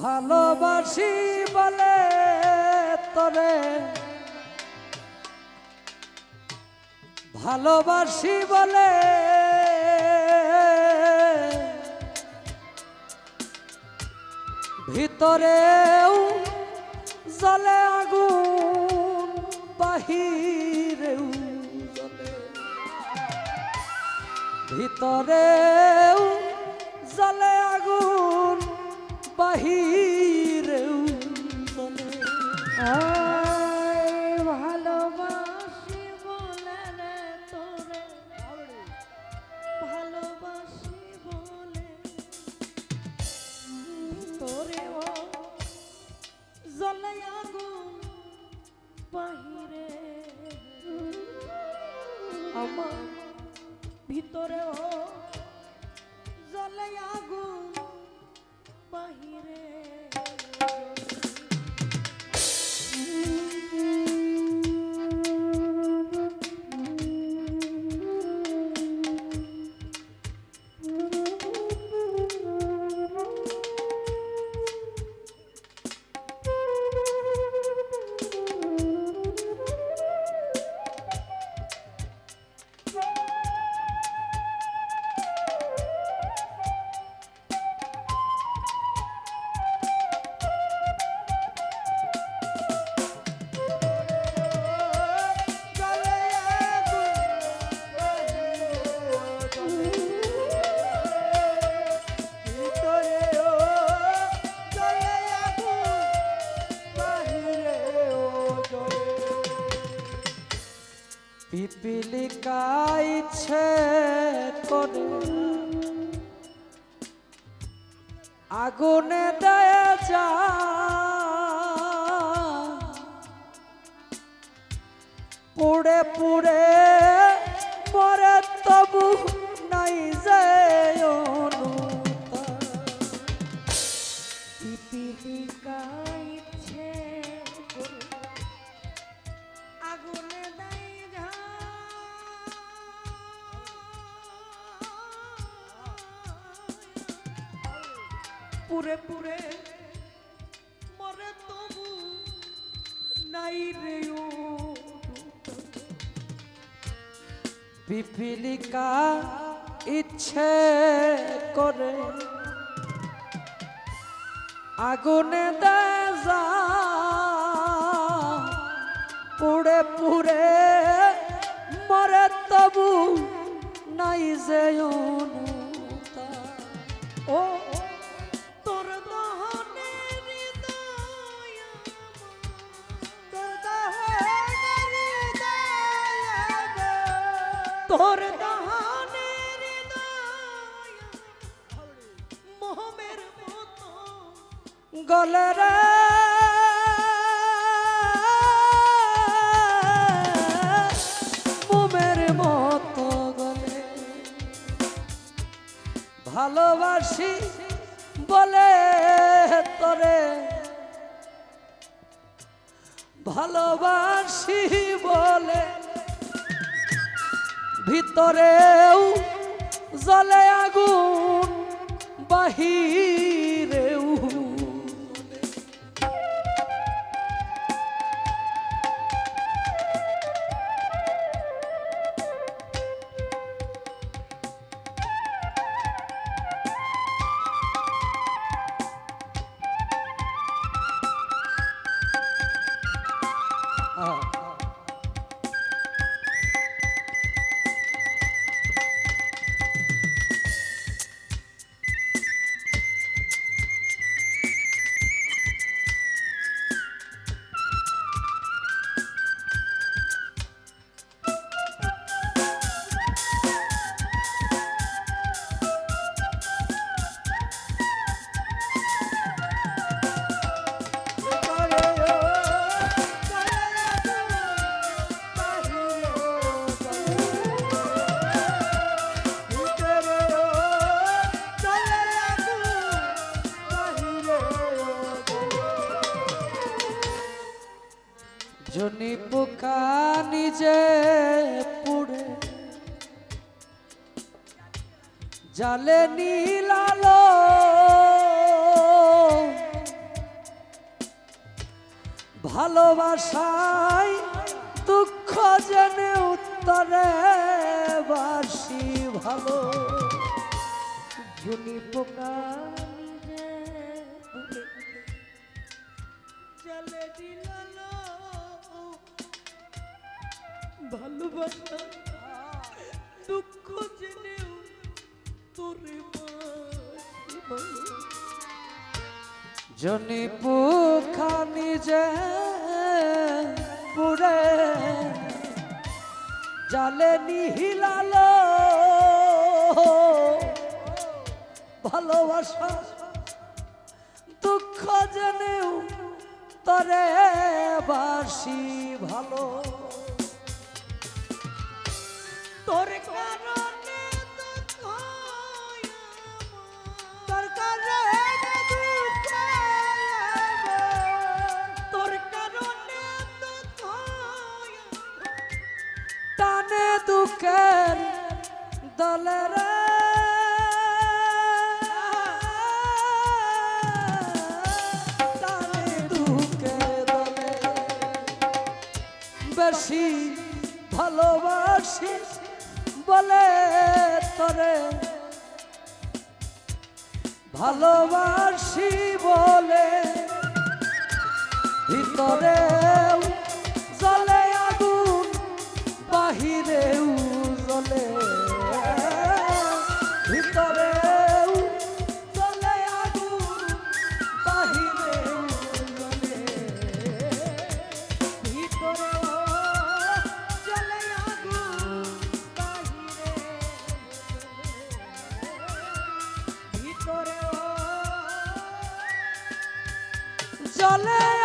ভালোবাসি বলে তোরে। ভালোবাসি বলে ভিতরেও জলে আগুন বাহিরেও জলে ভিতরেও বাহিরেও ভালোবাসি বলে রে তোরে ভালোবাসি বলে তোরে ও জ্বলে আগুন বাহিরে আমার ভিতরে ও করে। আগুনে দেয় যা। পুড়ে পুড়ে পুরে পুরে মরে তবু নাই রে পিপিলিকা ইচ্ছে করে আগুনে যা পুড়ে পুড়ে মরে তবু নাই যে অনুতাপ। তোর হৃদয় মোহমের মতো গলে রে। মোমের মতো গলে ভালোবাসি বলে তোরে। ভালোবাসি বলে ভিতরেও জলে আগুন বাহিরেও জনি পোকা নিজে পুড়ে। জালে নীলালো ভালোবাসায় দুঃখ জেনে উত্তরে বাসি ভালো। ঝুনি পোকা নিজে পুরে জলে ভালোবাসা, দুঃখ জেনেও তোরে জনি পুখা নিজে পুরে, জালে ভালোবাসা, দুঃখ জেনেও তরে বাসি ভালো। দুঃখের দলে রে। টানে দুঃখের দলে। বেশি ভালোবাসি বলে তোরে। ভালোবাসি বলে ভিতরে। ভিতরে জলে